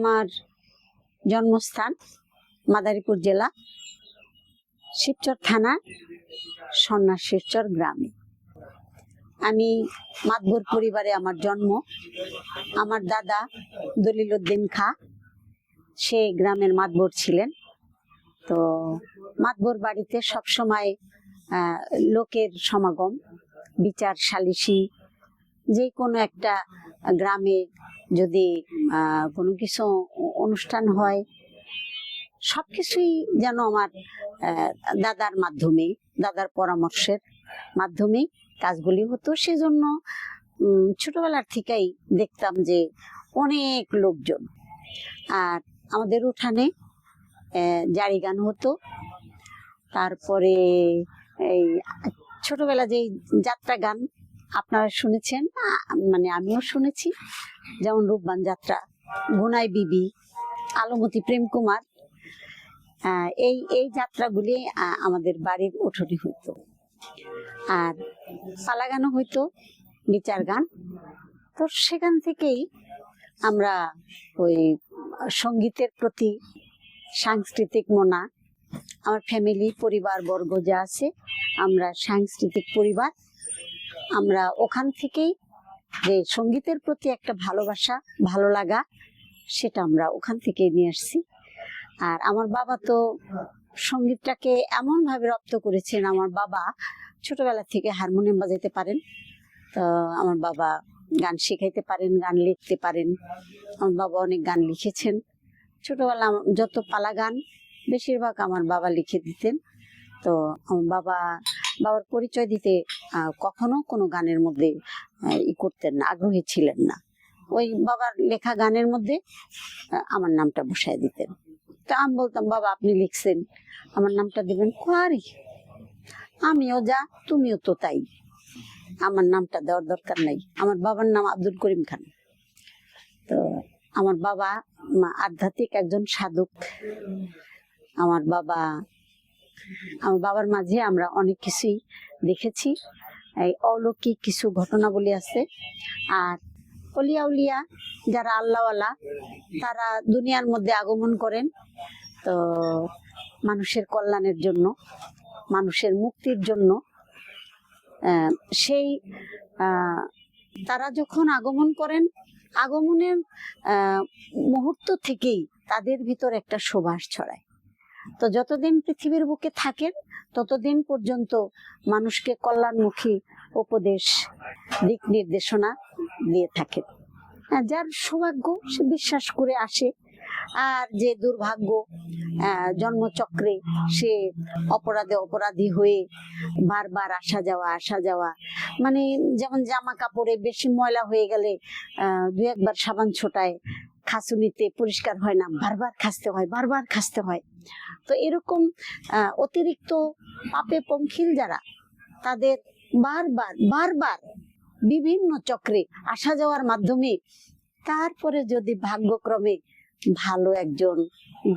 আমার জন্মস্থান মাদারীপুর জেলা, শিবচর থানা, সন্ন্যাস শিবচর গ্রামে। আমি মাতবর পরিবারে আমার জন্ম। আমার দাদা দলিল উদ্দিন খা, সে গ্রামের মাতবর ছিলেন। তো মাতবর বাড়িতে সবসময় লোকের সমাগম, বিচার সালিসি যে কোনো একটা গ্রামে যদি কোনো কিছু অনুষ্ঠান হয় সব কিছুই যেন আমার দাদার মাধ্যমে, দাদার পরামর্শের মাধ্যমে কাজগুলি হতো। সেজন্য ছোটবেলার থেকেই দেখতাম যে অনেক লোকজন। আর আমাদের উঠানে জারি গান হতো। তারপরে এই ছোটবেলা যেই যাত্রা গান আপনারা শুনেছেন? মানে আমিও শুনেছি। যেমন রূপবান যাত্রা, গুনাই বিবি, আলমতি প্রেম কুমার এই এই যাত্রাগুলি আমাদের বাড়ির উঠোনে হইতো। আর পালা গানও হইতো, বিচার গান। তো সেখান থেকেই আমরা ওই সঙ্গীতের প্রতি সাংস্কৃতিক মনা, আমার ফ্যামিলি পরিবার বর্গ যা আছে, আমরা সাংস্কৃতিক পরিবার আমরা ওখান থেকেই যে সঙ্গীতের প্রতি একটা ভালোবাসা, ভালো লাগা, সেটা আমরা ওখান থেকে নিয়ে আসছি। আর আমার বাবা তো সঙ্গীতটাকে এমন ভাবে রপ্ত করেছেন, আমার বাবা ছোটবেলা থেকে হারমোনিয়াম বাজাইতে পারেন, তো আমার বাবা গান শেখাইতে পারেন, গান লিখতে পারেন। আমার বাবা অনেক গান লিখেছেন। ছোটবেলা যত পালা গান, বেশিরভাগ আমার বাবা লিখে দিতেন। তো আমার বাবা বাবার পরিচয় দিতে কখনো কোনো গানের মধ্যে ই করতেন না, আগ্রহী ছিলেন না। ওই বাবার লেখা গানের মধ্যে আমার নামটা বসায় দিতেন। তো আমি বলতাম, বাবা, আপনি লিখছেন, আমার নামটা দিবেন কোয়ারি। আমিও যা, তুমিও তো তাই। আমার নামটা দেওয়ার দরকার নাই। আমার বাবার নাম আব্দুল করিম খান। তো আমার বাবা আধ্যাত্মিক একজন সাধক। আমার বাবা আমার বাবার মাঝে আমরা অনেক কিছুই দেখেছি। এই অলৌকিক কিছু ঘটনাবলী আছে। আর অলিয়া উলিয়া যারা আল্লাহওয়ালা, তারা দুনিয়ার মধ্যে আগমন করেন। তো মানুষের কল্যাণের জন্য, মানুষের মুক্তির জন্য সেই তারা যখন আগমন করেন, আগমনের মুহূর্ত থেকেই তাদের ভিতর একটা সুবাস ছড়ায়। তো যতদিন পৃথিবীর বুকে থাকেন, ততদিন পর্যন্ত মানুষকে কল্যাণমুখী উপদেশ, দিক নির্দেশনা দিয়ে থাকেন। আর যার সৌভাগ্য সে বিশ্বাস করে আসে। আর যে দুর্ভাগ্য জন্মচক্রে সে অপরাধে অপরাধী হয়ে বারবার আসা যাওয়া আসা যাওয়া মানে যেমন জামা কাপড়ে বেশি ময়লা হয়ে গেলে দু একবার সাবান ছোটায় খাসুনিতে পরিষ্কার হয় না, বারবার খাসতে হয়, বারবার খাসতে হয়। তো এরকম অতিরিক্ত পাপে পঙ্খিল যারা, তাদের বারবার বারবার বিভিন্ন চক্রে আসা যাওয়ার মাধ্যমে তারপরে যদি ভাগ্যক্রমে ভালো একজন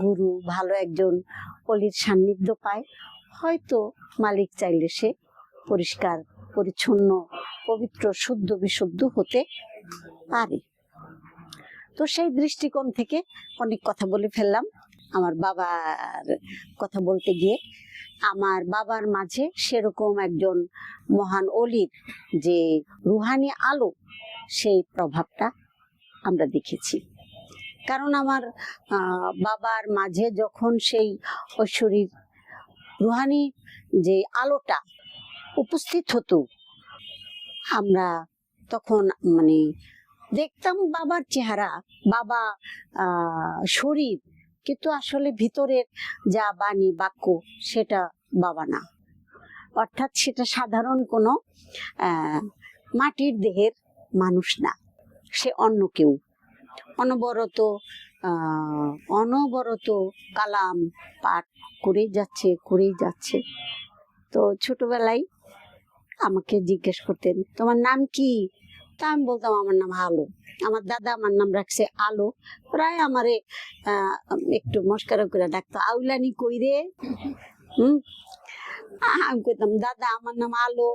গুরু, ভালো একজন অলির সান্নিধ্য পায়, হয়তো মালিক চাইলে সে পরিষ্কার, পরিচ্ছন্ন, পবিত্র, শুদ্ধ, বিশুদ্ধ হতে পারে। তো সেই দৃষ্টিকোণ থেকে অনেক কথা বলে ফেললাম। আমার বাবার কথা বলতে গিয়ে আমার বাবার মাঝে সেরকম একজন মহান অলির যে রুহানি আলো, সেই প্রভাবটা আমরা দেখেছি। কারণ আমার বাবার মাঝে যখন সেই ঐশ্বরীর রুহানি যে আলোটা উপস্থিত হতো, আমরা তখন মানে দেখতাম বাবার চেহারা, বাবা শরীর, কিন্তু আসলে ভিতরের যা বাণী, বাক্য সেটা বাবা না। অর্থাৎ সেটা সাধারণ কোনো মাটির দেহের মানুষ না। সে অন্য কেউ। অনবরত অনবরত কালাম পাঠ করেই যাচ্ছে করেই যাচ্ছে। তো ছোটবেলায় আমাকে জিজ্ঞেস করতেন, তোমার নাম কি? তা আমি বলতাম, আমার নাম আলো আমার দাদা আমার নাম রাখছে আলো। প্রায় আমারে একটু মস্কারা করে ডাকতো, আউলানি কই রে? হুম? আমি কইতাম, দাদা, আমার নাম আলো,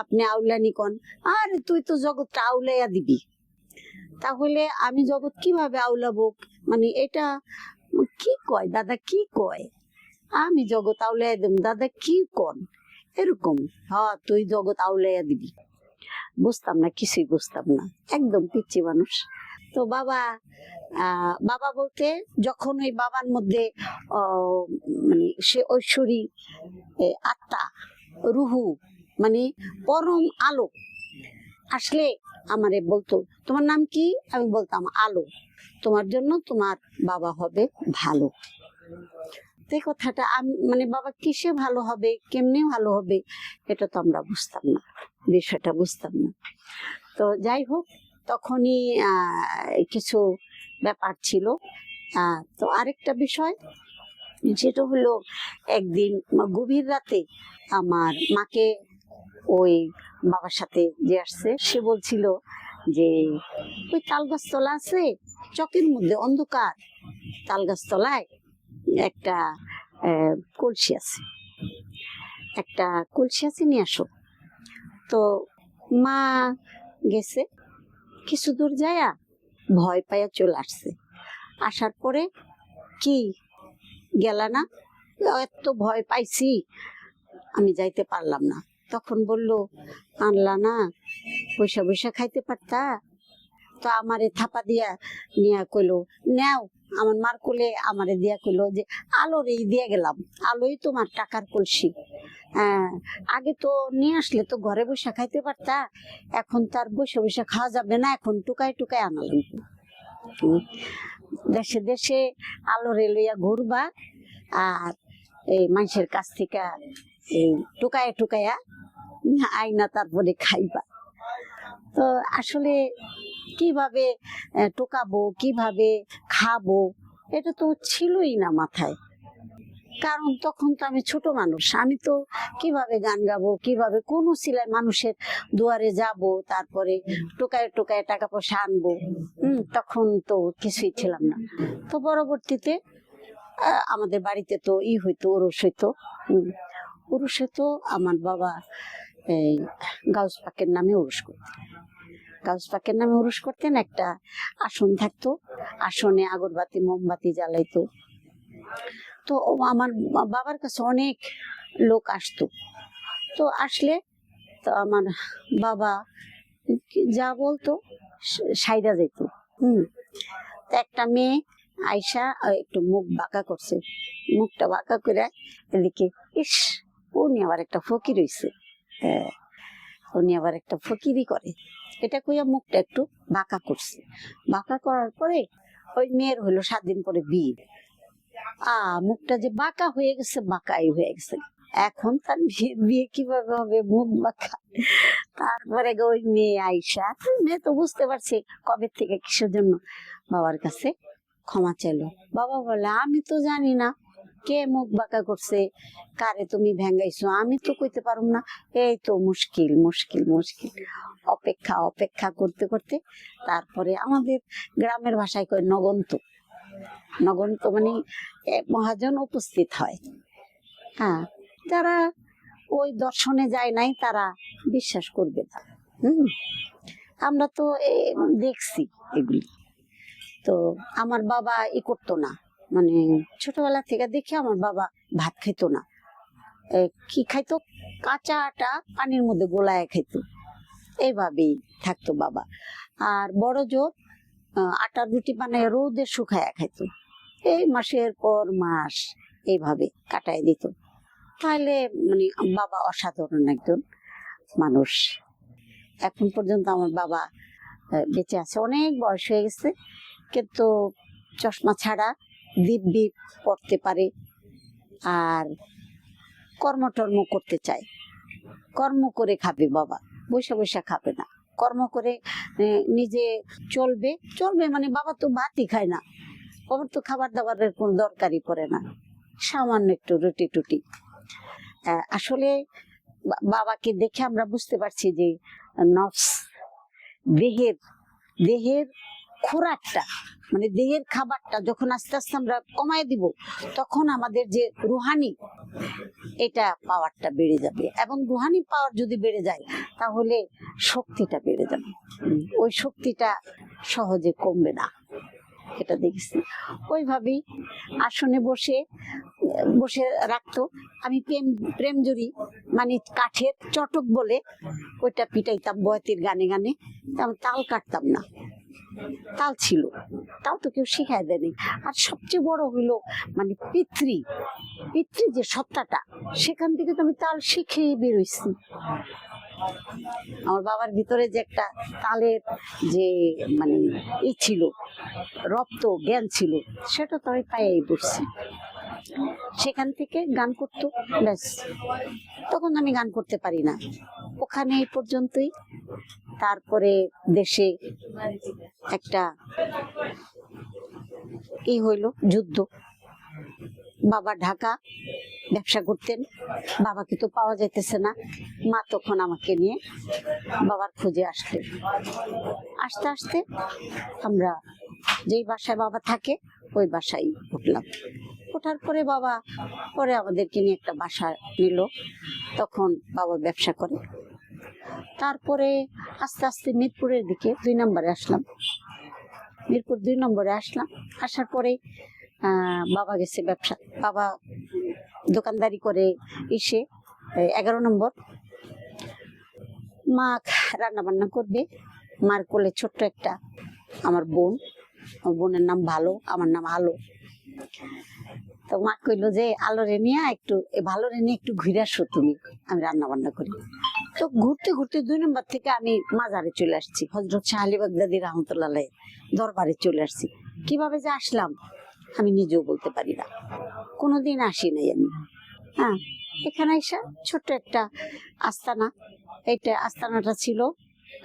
আপনি আউলানি কন? আরে, তুই তো জগৎটা আউলাইয়া দিবি। তাহলে আমি জগৎ কীভাবে আউলাবো? মানে এটা কি কয়? দাদা কি কয়? আমি জগৎ আউলাই দেব দাদা কি কন? এরকম হ তুই জগৎ আউলাইয়া দিবি। বুঝতাম না, কিছুই বুঝতাম না। একদম পিচ্ছি মানুষ। তো বাবা বাবা বলতে যখন ওই বাবার মধ্যে মানে সে ঐশ্বরী আত্মা, রুহু মানে পরম আলো আসলে আমারে বলতো, তোমার নাম কি? আমি বলতাম, আলো। তোমার জন্য তোমার বাবা হবে ভালো। এই কথাটা, আমি মানে বাবা কিসে ভালো হবে, কেমনে ভালো হবে, এটা তো আমরা বুঝতাম না, বিষয়টা বুঝতাম না। তো যাই হোক, তখনই কিছু ব্যাপার ছিল। তো আরেকটা বিষয়, যেটা হলো, একদিন গভীর রাতে আমার মাকে ওই বাবার সাথে যে আসছে, সে বলছিল যে, ওই তাল গাছ তলা আছে, চকের মধ্যে, অন্ধকার তাল গাছ তলায় একটা কলসি আছে। একটা কলসি আছে নিয়ে আসো। তো মা গেছে, কিছু দূর যায়া ভয় পাইয়া চলে আসছে। আসার পরে কি গেলা না? এত ভয় পাইছি, আমি যাইতে পারলাম না। তখন বলল, আনলা না পয়সা পয়সা খাইতে পারতা? তো আমারে থাপা দিয়া নিয়া কইলো, নেও আমার মার কোলে আমারে দিয়া কইলো যে আলোর এই দিয়ে গেলাম। আলোই তোমার টাকার কলসি। হ্যাঁ আগে তো নিয়ে আসলে তো ঘরে বসে খাইতে পারতা, এখন তার বসে বসে খাওয়া যাবে না, এখন টুকায় টুকায় আনা লাগবে। দেশে দেশে আলোরে লইয়া ঘুরবা আর এই মানুষের কাছ থেকে এই টুকায়া টুকায়া আইনা তারপরে খাইবা। তো আসলে কীভাবে টোকাবো, কীভাবে খাব, এটা তো ছিলই না মাথায়। কারণ তখন তো আমি ছোট মানুষ, আমি তো কীভাবে গান গাবো, কীভাবে কোন সিলাই মানুষের দুয়ারে যাব, তারপরে টোকায় টোকায় টাকা পয়সা আনব, হম, তখন তো কিছুই ছিলাম না। তো পরবর্তীতে আমাদের বাড়িতে তো ই হইতো, ওরস হইতো ওরস হইতো আমার বাবা এই গাউস পাকের নামে ওরস করতেন পাকের নামে ওরস করতেন একটা আসন থাকতো। আসনে আগরবাতি, মোমবাতি জ্বালাইতো। তো আমার বাবার কাছে অনেক লোক আসতো। তো আসলে তো আমার বাবা যা বলতো স- সাইরা যেত হুম। তো একটা মেয়ে আইসা একটু মুখ বাঁকা করছে। মুখটা বাঁকা করে এদিকে, ইস উনি আবার একটা ফকির হইছে। হ্যাঁ। উনি আবার একটা ফকিরি করে। এটা কইয়া মুখটা একটু বাঁকা করছে। বাঁকা করার পরে ওই মেয়ের হলো সাত দিন পরে বিয়ে। আ, মুখটা যে বাঁকা হয়ে গেছে, বাঁকাই হয়ে গেছে। এখন তার বিয়ে- কীভাবে হবে? মুখ বাঁকা। তারপরে গো ওই মেয়ে আইসা। মেয়ে তো বুঝতে পারছে কবে থেকে কিসের জন্য বাবার কাছে ক্ষমা চাইলো। বাবা বলে, আমি তো জানি না। কে মুখ বাঁকা করছে? কারে তুমি ভেঙ্গাইছো? আমি তো কইতে পারুম না। এই তো মুশকিল মুশকিল মুশকিল। অপেক্ষা অপেক্ষা করতে করতে তারপরে আমাদের গ্রামের ভাষায় কয় নগন্ত। নগন্ত মানে মহাজন উপস্থিত হয়। হ্যাঁ যারা ওই দর্শনে যায় নাই তারা বিশ্বাস করবে না। হুম, আমরা তো দেখছি এগুলি। তো আমার বাবা ই করতো না। মানে ছোটবেলা থেকে দেখি আমার বাবা ভাত খাইতো না। কি খাইতো? কাঁচা আটা পানির মধ্যে গোলায় খাইতো। এইভাবেই থাকতো বাবা। আর বড় জোর আটার রুটি বানায় রোদে শুকায়া খাইতো। এই মাসের পর মাস এইভাবে কাটায় দিত। তাহলে মানে বাবা অসাধারণ একজন মানুষ। এখন পর্যন্ত আমার বাবা বেঁচে আছে। অনেক বয়স হয়ে গেছে। কিন্তু চশমা ছাড়া দিব্যি পড়তে পারে আর কর্মটর্ম করতে চায়। কর্ম করে খাবে বাবা, বসে বসে খাবে না। কর্ম করে নিজে চলবে। চলবে মানে বাবা তো ভাতই খায় না। বাবার তো খাবার দাবারের কোনো দরকারই পড়ে না। সামান্য একটু রুটি টুটি আসলে বাবাকে দেখে আমরা বুঝতে পারছি যে নফস দেহের দেহের খোরাকটা মানে দেহের খাবারটা যখন আস্তে আস্তে আমরা কমায় দিব, তখন আমাদের যে রুহানি, এটা পাওয়ারটা বেড়ে যাবে। এবং রুহানি পাওয়ার যদি বেড়ে যায়, তাহলে শক্তিটা বেড়ে যাবে। ওই শক্তিটা সহজে কমবে না। এটা দেখেছি। ওইভাবেই আসনে বসে বসে রাখতো। আমি প্রেম প্রেম জুড়ি মানে কাঠের চটক বলে, ওইটা পিটাইতাম বয়তির গানে গানে। তাল কাটতাম না। তাল ছিল। তাও তো কেউ শিখায় দেয়নি। আর সবচেয়ে বড় হলো মানে পিতৃ। পিতৃ যে সত্তাটা, সেখান থেকে তো আমি তাল শিখে বেরোইছি। আমার বাবার ভিতরে যে একটা তালের যে মানে ই ছিল রপ্ত জ্ঞান ছিল, সেটা তো আমি পাইয়াই পড়ছি। সেখান থেকে গান করতো, ব্যাস। তখন আমি গান করতে পারি না। ওখানে এই পর্যন্তই। তারপরে দেশে একটা কি হইল, যুদ্ধ। বাবা ঢাকা ব্যবসা করতেন। বাবাকে তো পাওয়া যাইতেছে না। মা তখন আমাকে নিয়ে বাবার খুঁজে আসলেন আসতে আসতে আমরা যেই বাসায় বাবা থাকে, ওই বাসায় উঠলাম। ওঠার পরে বাবা পরে আমাদেরকে নিয়ে একটা বাসা নিল। তখন বাবা ব্যবসা করে। তারপরে আস্তে আস্তে মিরপুরের দিকে দুই নম্বরে আসলাম। মিরপুর দুই নম্বরে আসলাম। আসার পরে বাবা গেছে ব্যবসা। বাবা দোকানদারি করে এসে এগারো নম্বর। মা রান্না বান্না করবে। মার কোলে ছোট্ট একটা আমার বোন। বোনের নাম ভালো, আমার নাম আলো। তো মা কইলো যে আলোরে নিয়ে একটু ভালোরে নিয়ে একটু ঘুরে আসো তুমি আমি রান্না বান্না করি। তো ঘুরতে ঘুরতে দুই নম্বর থেকে আমি মাজারে চলে আসছি হজরত শাহ আলী বাগদাদি রহমতুল্লাহ দরবারে চলে আসছি। কীভাবে যে আসলাম আমি নিজেও বলতে পারি না। কোনোদিন আসি নাই আমি। হ্যাঁ এখানে এসে ছোট্ট একটা আস্তানা এইটা আস্তানাটা ছিল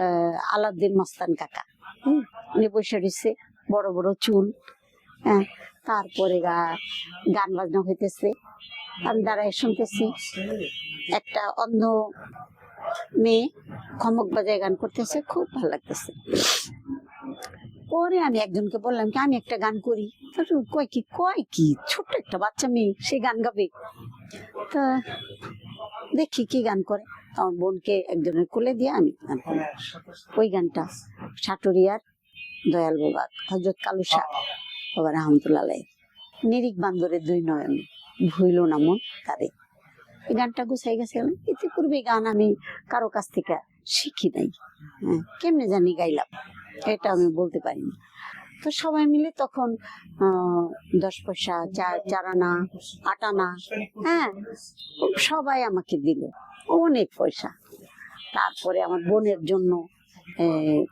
আহ, আলাউদ্দিন মস্তান কাকা। হুম উনি বসে রয়েছে বড় বড় চুল। হ্যাঁ তারপরে গান বাজনা হইতেছে। আমি দাঁড়ায় শুনতেছি, একটা অন্ধ মেয়ে খমক বাজায় গান করতেছে, খুব ভালো লাগতেছে। পরে আমি একজনকে বললাম কি, আমি একটা গান করি। কয় কি কয় কি, ছোট্ট একটা বাচ্চা মেয়ে, সে গান গাবে। তা দেখি কি গান করে। আমার বোনকে একজনের কোলে দিয়ে আমি গান করি। ওই গানটা সাটুরিয়ার দয়াল বাবা হজরত কালু শাহ। বাবা রহমতুল্লাহ নিরিক বান্দরের দুই নয়ন ভুইল না মন এই গানটা গুছাই গেছে ইতিপূর্বে এই গান আমি কারও কাছ থেকে শিখি নাই। হ্যাঁ কেমনে জানি গাইলাম, এটা আমি বলতে পারিনি। তো সবাই মিলে তখন দশ পয়সা চার আনা আট আনা হ্যাঁ সবাই আমাকে দিল, অনেক পয়সা। তারপরে আমার বোনের জন্য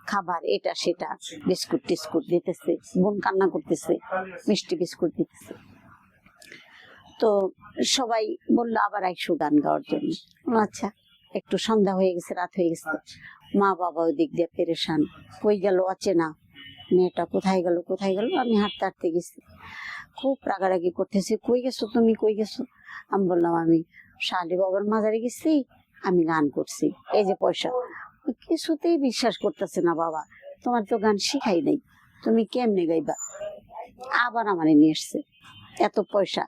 খাবার এটা, সেটা, বিস্কুট টিস্কুট দিতেছে, বোন কান্না করতেছে, মিষ্টি বিস্কুট দিতেছে। তো সবাই বলল, আবার আইসো গান গাওয়ার জন্য। আচ্ছা একটু সন্ধ্যা হয়ে গেছে, রাত হয়ে গেছে। মা বাবা ওই দিক দিয়ে পেরেশান। কই গেল অচেনা? মেয়েটা কোথায় গেল কোথায় গেল? আমি হাঁটতে হাঁটতে গেছি। খুব রাগারাগি করতেছে, কই গেছো তুমি, কই গেছো? আমি বললাম, আমি শালি বাবার মাজারে গেছি, আমি গান করছি। এই যে পয়সা কিছুতেই বিশ্বাস করতেছে না বাবা। তোমার তো গান শিখাই নাই। তুমি কেমনে গাইবা? আবার আমার নিয়ে এসছে এত পয়সা।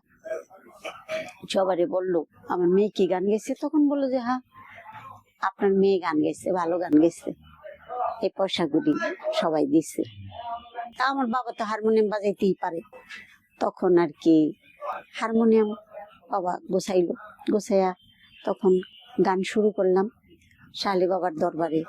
সবারে বলল, আমার মেয়ে কি গান গেছে তখন বলল যে হ্যাঁ আপনার মেয়ে গান গেছে ভালো গান গেছে এই পয়সাগুলি সবাই দিছে। তা আমার বাবা তো হারমোনিয়াম বাজাইতেই পারে। তখন আর কি হারমোনিয়াম বাবা গোছাইলো। গোছাইয়া তখন গান শুরু করলাম। শালি বাবার দরবারে।